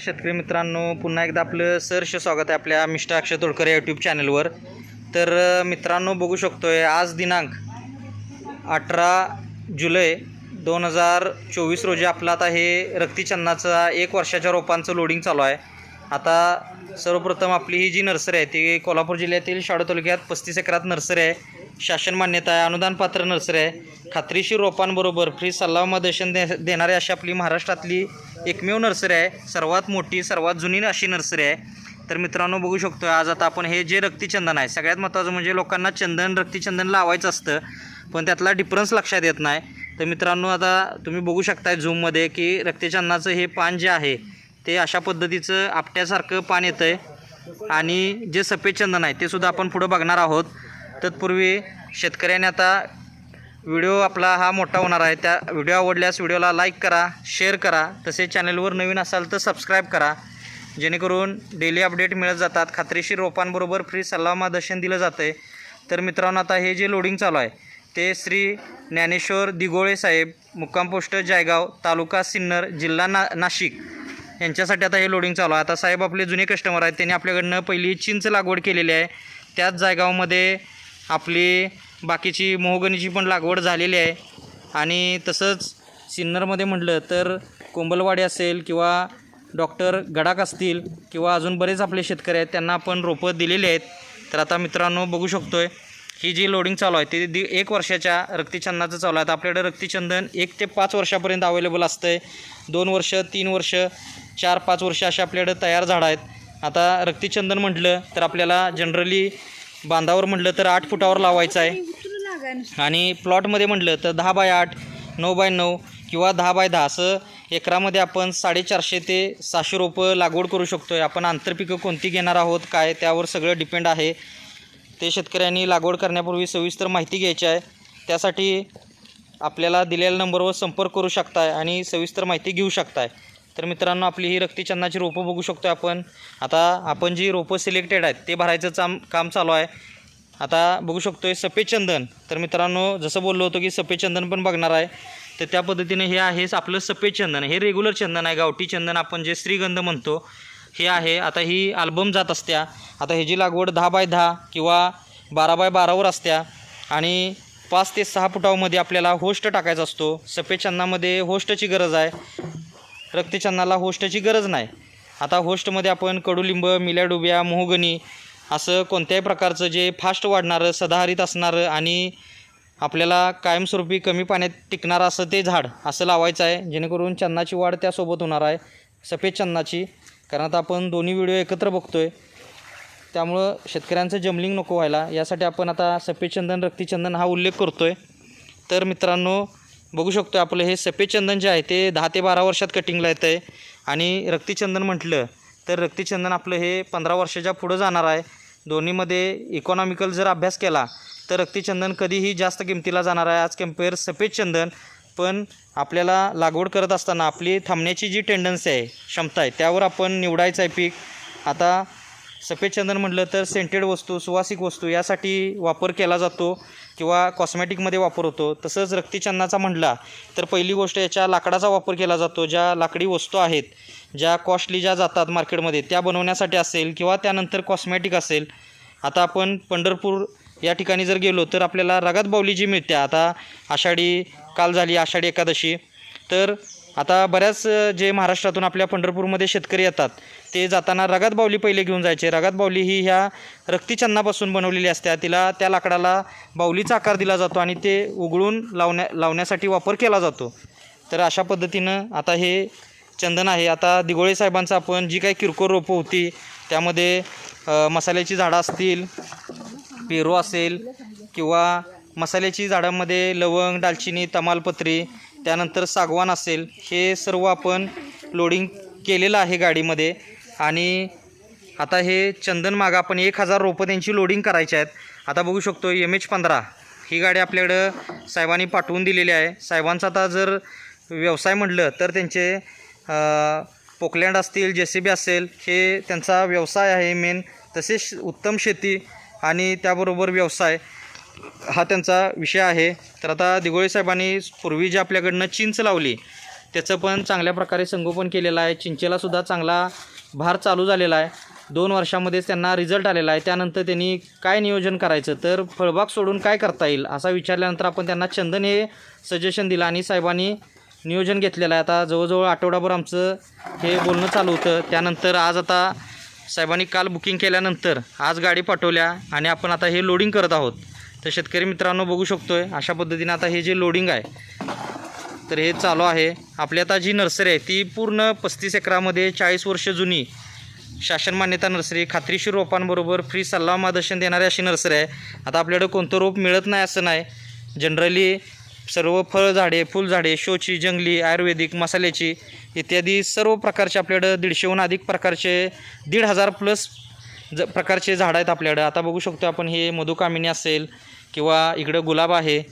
शेतकरी मित्रांनो पुन्हा एकदा आपलं सहर्ष स्वागत आहे आपल्या मिस्टर अक्षय तोडकर या यूट्यूब चॅनलवर तर मित्रांनो बघू शकतोय आज दिनांक अठरा जुलै दोन हजार चोवीस रोजी आपला आता हे रक्तीचन्नाचा एक वर्षाच्या रोपांचं लोडिंग चालू आहे. आता सर्वप्रथम आपली ही जी नर्सरी आहे ती कोल्हापूर जिल्ह्यातील शाडू तालुक्यात पस्तीस एकरात नर्सरी आहे. शासन मान्यता आहे अनुदान पात्र नर्सरी आहे. खात्रीशीर रोपांबरोबर फ्री सल्ला व दे देणारी अशी आपली महाराष्ट्रातली एकमेव नर्सरी आहे. सर्वात मोठी सर्वात जुनी अशी नर्सरी आहे. तर मित्रांनो बघू शकतो आज आता आपण हे जे रक्तीचंदन आहे सगळ्यात महत्त्वाचं म्हणजे लोकांना चंदन रक्तीचंदन लावायचं असतं पण त्यातला डिफरन्स लक्षात येत नाही. तर मित्रांनो आता तुम्ही बघू शकताय झूममध्ये की रक्तचंदनाचं हे पान जे आहे ते अशा पद्धतीचं आपट्यासारखं पान येतं आहे आणि जे सफेद चंदन आहे ते सुद्धा आपण पुढं बघणार आहोत. तत्पूर्वी शेतकऱ्याने आता व्हिडिओ आपला हा मोठा होणार आहे. त्या व्हिडिओ आवडल्यास व्हिडिओला लाईक करा शेअर करा. तसेच चॅनलवर नवीन असाल तर सबस्क्राईब करा. जेणेकरून डेली अपडेट मिळत जातात. खात्रीशीर रोपांबरोबर फ्री सल्ला मार्गदर्शन दिलं जातं आहे तर मित्रांनो आता हे जे लोडिंग चालू आहे ते श्री ज्ञानेश्वर दिगोळे साहेब मुक्काम पोस्ट जायगाव तालुका सिन्नर जिल्हा ना नाशिक. यांच्यासाठी आता हे लोडिंग चालू आहे. आता साहेब आपले जुने कस्टमर आहेत त्यांनी आपल्याकडनं पहिली चिंच लागवड केलेली आहे. त्याच जायगावमध्ये आपली बाकीची मोहगणीची पण लागवड झालेली आहे. आणि तसंच सिन्नरमध्ये म्हटलं तर कोंबलवाडी असेल किंवा डॉक्टर गडाक असतील किंवा अजून बरेच आपले शेतकरी आहेत त्यांना आपण रोपं दिलेली आहेत. तर आता मित्रांनो बघू शकतोय ही जी लोडिंग चालू आहे ती दि एक वर्षाच्या रक्तीचंदनाचं चालू आहे. आता आपल्याकडे रक्तीचंदन एक ते पाच वर्षापर्यंत अवेलेबल असतं आहे दोन वर्ष तीन वर्ष चार पाच वर्ष असे आपल्याकडे तयार झाडं आहेत. आता रक्तीचंदन म्हटलं तर आपल्याला जनरली बांधावर म्हटलं तर आठ फुटावर लावायचं आहे. आणि प्लॉटमध्ये म्हटलं तर दहा बाय आठ नऊ बाय नऊ किंवा दहा बाय दहा असं एकरामध्ये आपण साडेचारशे ते सहाशे रोपं लागवड करू शकतो आहे आपण आंतरपिकं कोणती घेणार आहोत काय त्यावर सगळं डिपेंड आहे. ते शेतकऱ्यांनी लागवड करण्यापूर्वी सविस्तर माहिती घ्यायची आहे. त्यासाठी आपल्याला दिलेल्या नंबरवर संपर्क करू शकताय आणि सविस्तर माहिती घेऊ शकताय. तर मित्रांनो आपली ही रक्तीचंदनाची रोपं बघू शकतो आपण. आता आपण जी रोपं सिलेक्टेड आहेत ते भरायचं चाम काम चालू आहे. आता बघू शकतो सफेद चंदन. तर मित्रांनो जसं बोललो होतो की सफेद चंदन पण बघणार आहे. तर त्या पद्धतीने हे आहे आपलं सफेद चंदन. हे रेग्युलर चंदन आहे गावठी चंदन आपण जे श्रीगंध म्हणतो हे आहे. आता ही आल्बम जात असत्या. आता ह्याची लागवड दहा बाय दहा किंवा बारा बाय बारावर असत्या. आणि पाच ते सहा फुटामध्ये आपल्याला होस्ट टाकायचा असतो. सफेद चंदनामध्ये होस्टची गरज आहे. रक्तचंदनाला होस्टची गरज नाही. आता होस्टमध्ये आपण कडुलिंब मिल्या डुब्या मोहगणी असं कोणत्याही प्रकारचं जे फास्ट वाढणारं सदाहरित असणारं आणि आपल्याला कायमस्वरूपी कमी पाण्यात टिकणारं असं ते झाड असं लावायचं आहे. जेणेकरून चन्नाची वाढ त्यासोबत होणार आहे. सफेद चन्नाची कारण आता आपण दोन्ही व्हिडिओ एकत्र बघतो आहे त्यामुळं शेतकऱ्यांचं जमलिंग नको व्हायला. यासाठी आपण आता सफेद चंदन रक्तीचंदन हा उल्लेख करतो आहे तर मित्रांनो बघू शकतो आपलं हे सफेद चंदन जे आहे ते दहा ते बारा वर्षात कटिंगला येतं आहे आणि रक्तीचंदन म्हटलं तर रक्तीचंदन आपलं हे पंधरा वर्षाच्या पुढं जाणार आहे. दोन्हीमध्ये इकॉनॉमिकल जर अभ्यास केला तर रक्तीचंदन कधीही जास्त किमतीला जाणार आहे. आज कंपेअर सफेद चंदन पण आपल्याला लागवड करत असताना आपली थांबण्याची जी टेंडन्सी आहे क्षमता आहे त्यावर आपण निवडायचं आहे पीक. आता सफेद चंदन म्हटलं तर सेंटेड वस्तू सुवासिक वस्तू यासाठी वापर केला जातो किंवा कॉस्मॅटिकमध्ये वापर होतो. तसंच रक्तीचंदनाचा म्हटला तर पहिली गोष्ट याच्या लाकडाचा वापर केला जातो ज्या लाकडी वस्तू आहेत ज्या कॉस्टली ज्या जातात मार्केटमध्ये त्या बनवण्यासाठी असेल किंवा त्यानंतर कॉस्मॅटिक असेल. आता आपण पंढरपूर या ठिकाणी जर गेलो तर आपल्याला रगात बावली जी मिळते आता आषाढी काल झाली आषाढी एकादशी तर आता बऱ्याच जे महाराष्ट्रातून आपल्या पंढरपूरमध्ये शेतकरी येतात ते जाताना रगात बावली पहिले घेऊन जायचे. रगात बावली ही ह्या रक्तीचन्नापासून बनवलेली असते. तिला त्या लाकडाला बावलीचा आकार दिला जातो आणि ते उघडून लावण्या लावण्यासाठी वापर केला जातो. तर अशा पद्धतीनं आता हे चंदन आहे. आता दिगोळे साहेबांचं आपण जी काही किरकोळ रोपं होती त्यामध्ये मसाल्याची झाडं असतील पेरू असेल किंवा मसाल्याची झाडांमध्ये लवंग दालचिनी तमालपत्री त्यानंतर सागवान असेल हे सर्व आपण लोडिंग केलेलं आहे गाडीमध्ये. आणि आता हे चंदन माग आपण एक हजार रोपं त्यांची लोडिंग करायची आहेत. आता बघू शकतो एम एच पंधरा ही गाडी आपल्याकडं साहेबांनी पाठवून दिलेली आहे. साहेबांचा आता जर व्यवसाय म्हटलं तर त्यांचे पोकलँड असतील जे सी बी असेल हे त्यांचा व्यवसाय आहे मेन. तसेच उत्तम शेती आणि त्याबरोबर व्यवसाय. हा त्यांचा विषय आहे. तर आता दिगोळे साहेबांनी पूर्वी जी आपल्याकडनं चिंच लावली त्याचं पण चांगल्या प्रकारे संगोपन केलेलं आहे. चिंचेलासुद्धा चांगला भार चालू झालेला आहे. दोन वर्षामध्येच त्यांना रिझल्ट आलेला आहे. त्यानंतर त्यांनी काय नियोजन करायचं? तर फळबाग सोडून काय करता येईल असा विचारल्यानंतर आपण त्यांना चंदन हे सजेशन दिलं आणि साहेबांनी नियोजन घेतलेलं आहे. आता जवळजवळ आठवडाभर आमचं हे बोलणं चालू होतं. त्यानंतर आज आता साहेबांनी काल बुकिंग केल्यानंतर आज गाडी पाठवल्या आणि आपण आता हे लोडिंग करत आहोत. तर शेतकरी मित्रांनो बघू शकतोय अशा पद्धतीनं आता हे जे लोडिंग आहे तर हे चालू आहे. आपली आता जी नर्सरी आहे ती पूर्ण पस्तीस एकरामध्ये चाळीस वर्ष जुनी शासन मान्यता नर्सरी खात्रीशीर रोपांबरोबर फ्री सल्ला मार्गदर्शन देणारी अशी नर्सरी आहे. आता आपल्याकडे कोणतं रोप मिळत नाही असं नाही. जनरली सर्व फळझाडे फुलझाडे शोची जंगली आयुर्वेदिक मसाल्याची इत्यादी सर्व प्रकारचे आपल्याकडं दीडशेहून अधिक प्रकारचे दीड हजार प्लस ज प्रकारचे झाडं आहेत आपल्याकडं. आता बघू शकतो आपण हे मधुकामिनी असेल किंवा इकडं गुलाब आहे.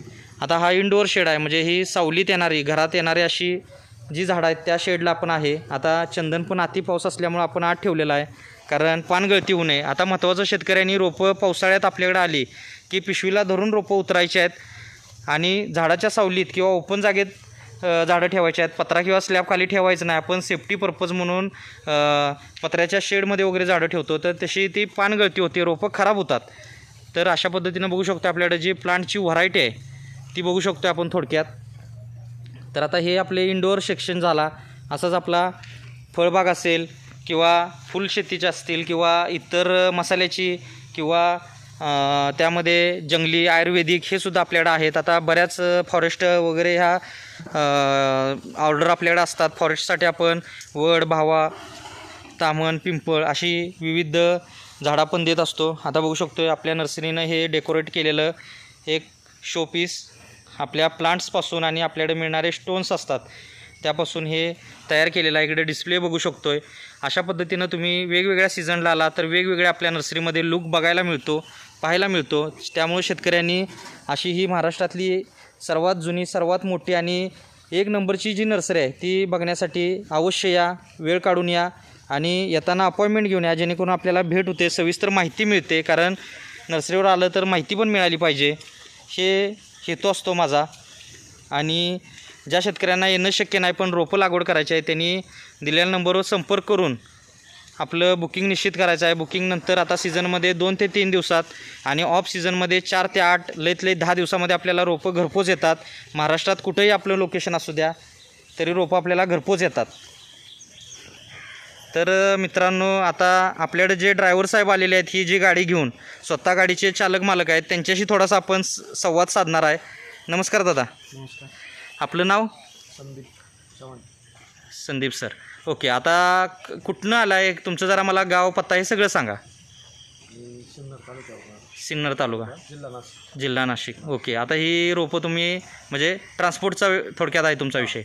आता हा इनडोअर शेड आहे. म्हणजे ही सावलीत येणारी घरात येणारी अशी जी झाडं आहेत त्या शेडला आपण आहे. आता चंदन पण अति पाऊस असल्यामुळं आपण आत ठेवलेला आहे. कारण पानगळती होऊ नये. आता महत्त्वाचं शेतकऱ्यांनी रोपं पावसाळ्यात आपल्याकडे आली की पिशवीला धरून रोपं उतरायची आहेत. आणि झाडाच्या सावलीत किंवा ओपन जागेत झाडं ठेवायची आहेत. पत्रा किंवा स्लॅब खाली ठेवायचं नाही. आपण सेफ्टी पर्पज म्हणून पत्र्याच्या शेडमध्ये वगैरे झाडं ठेवतो. तर तशी ती पानगळती होते. रोपं खराब होतात. तर अशा पद्धतीनं बघू शकतो आपल्याकडे जी प्लांटची व्हरायटी आहे ती बघू शकतो आपण थोडक्यात. तर आता हे आपले इंडोअर सेक्शन झाला. असाच आपला फळबाग असेल किंवा फुलशेतीचे असतील किंवा इतर मसाल्याची किंवा त्यामध्ये जंगली आयुर्वेदिक हे सुद्धा आपल्याकडे आहेत. आता बऱ्याच फॉरेस्ट वगैरे ह्या ऑर्डर आपल्याकडे असतात. फॉरेस्टसाठी आपण वड भावा तामण पिंपळ अशी विविध झाडं पण देत असतो. आता बघू शकतो आपल्या नर्सरीनं हे डेकोरेट केलेलं एक शोपीस आपल्या प्लांट्सपासून आणि आपल्याकडे मिळणारे स्टोन्स असतात. त्यापासून हे तयार केलेलं आहे. इकडे डिस्प्ले बघू शकतो आहे अशा पद्धतीनं तुम्ही वेगवेगळ्या सीझनला आला तर वेगवेगळ्या आपल्या नर्सरीमध्ये लुक बघायला मिळतो पाहायला मिळतो. त्यामुळे शेतकऱ्यांनी अशी ही महाराष्ट्रातली सर्वात जुनी सर्वात मोठी आणि एक नंबरची जी नर्सरी आहे ती बघण्यासाठी अवश्य या वेळ काढून या आणि येताना अपॉइंटमेंट घेऊन या जेणेकरून आपल्याला भेट होते सविस्तर माहिती मिळते कारण नर्सरीवर आलं तर माहिती पण मिळाली पाहिजे. हे हेतू असतो माझा. आणि ज्या शेतकऱ्यांना येणं शक्य नाही पण रोपं लागवड करायची आहे त्यांनी दिलेल्या नंबरवर संपर्क करून आपलं बुकिंग निश्चित करायचं आहे. बुकिंग नंतर आता सीझनमध्ये दोन ते तीन दिवसात आणि ऑफ सीझनमध्ये चार ते आठ लईत लई दहा दिवसामध्ये आपल्याला रोपं घरपोच येतात. महाराष्ट्रात कुठंही आपलं लोकेशन असू द्या तरी रोपं आपल्याला घरपोच येतात. तर मित्रांनो आता आपल्याकडे जे ड्रायव्हर साहेब आलेले आहेत ही जी गाडी घेऊन स्वतः गाडीचे चालक मालक आहेत त्यांच्याशी थोडासा आपण संवाद साधणार आहे. नमस्कार दादा. नमस्कार. आपलं नाव? संदीप चव्हाण. संदीप सर. ओके आता कुठनं आला आहे तुमचं जरा मला गाव पत्ता हे सगळं सांगा. सिन्नर तालुका. जिल्हा नाशिक. जिल्हा नाशिक ओके आता ही रोपं तुम्ही म्हणजे ट्रान्सपोर्टचा थोडक्यात आहे तुमचा विषय.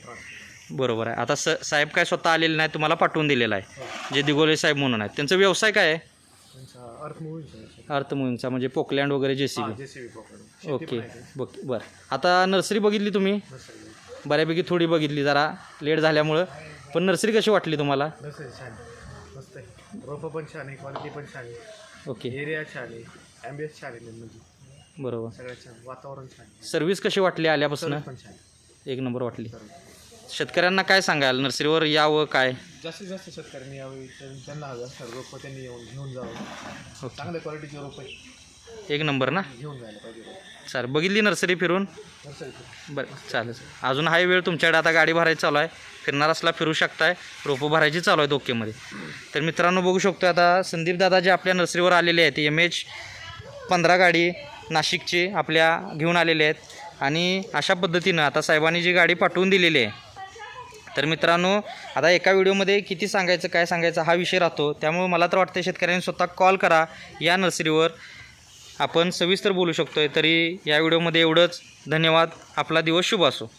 बरोबर आहे. आता स साहेब काय स्वतः आलेले नाही तुम्हाला पाठवून दिलेला आहे. जे दिगोले साहेब म्हणून आहेत. त्यांचा व्यवसाय काय आहे? त्यांचा अर्थ मुव्हिंग अर्थमुहींचा म्हणजे पोकलँड वगैरे जे सी बी. ओके बरं. आता नर्सरी बघितली तुम्ही? बऱ्यापैकी थोडी बघितली जरा. लेट झाल्यामुळं. पण नर्सरी कशी वाटली तुम्हाला? नसेल छान मस्त आहे. रोपं पण छान आहे क्वालिटी पण छान आहे. ओके. एरिया छान आहे. ॲम्बियन्स छान आहे main म्हणजे. बरोबर. सगळ्यात छान. वातावरण छान आहे. सर्व्हिस कशी वाटली आल्यापासून? पण छान आहे. एक नंबर वाटली. शेतकऱ्यांना काय सांगाल? नर्सरीवर यावं काय? जास्तीत जास्त शेतकऱ्यांनी त्यां- त्यांना हवे असणार रोपं त्यांनी येऊन घेऊन जावं. ओके. चांगल्या क्वालिटीचे रोपं एक नंबर ना? घेऊन जायला पाहिजे. सर बघितली नर्सरी फिरून? बरं चालेल. अजून हाही वेळ तुमच्याकडे. आता गाडी भरायची चालू आहे. फिरणार असला फिरू शकताय. रोपं भरायची चालू आहे ओकेमध्ये तर मित्रांनो बघू शकतो आता संदीप दादा जे आपल्या नर्सरीवर आलेले आहेत एम एच पंधरा गाडी नाशिकची आपल्या घेऊन आलेले आहेत. आणि अशा पद्धतीनं आता साहेबांनी जी गाडी पाठवून दिलेली आहे. तर मित्रांनो आता एका व्हिडिओमध्ये किती सांगायचं काय सांगायचं हा विषय राहतो. त्यामुळे मला तर वाटतं शेतकऱ्यांनी स्वतः कॉल करा या नर्सरीवर. आपण सविस्तर बोलू शकतो आहे तरी या व्हिडिओमध्ये एवढंच. धन्यवाद. आपला दिवस शुभ असो.